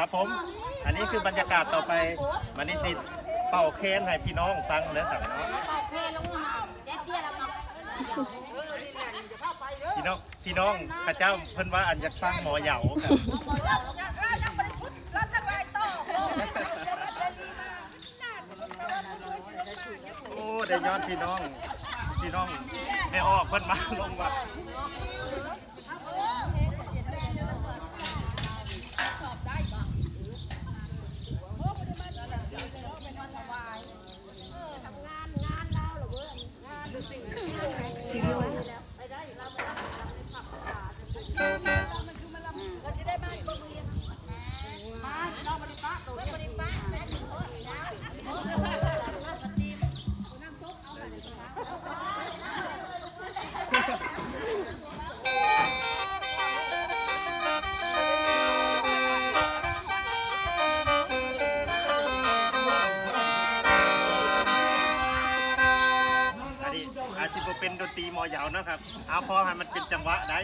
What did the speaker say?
ครับผม อันนี้คือบรรยากาศต่อไปวันนี้สิตเป่าเคนให้พี่น้องฟังเด้อครับเนาะเทลงพี่น้องพี่น้องข้าเจ้าเพิ่นว่าอันอยากฟังหมอเหยาครับโอ้ได้ยอดพี่น้อง พี่น้องได้ออกเพิ่นมาลงว่า มอเหยาวนะครับ เอาพอให้มันเป็นจังหวะได้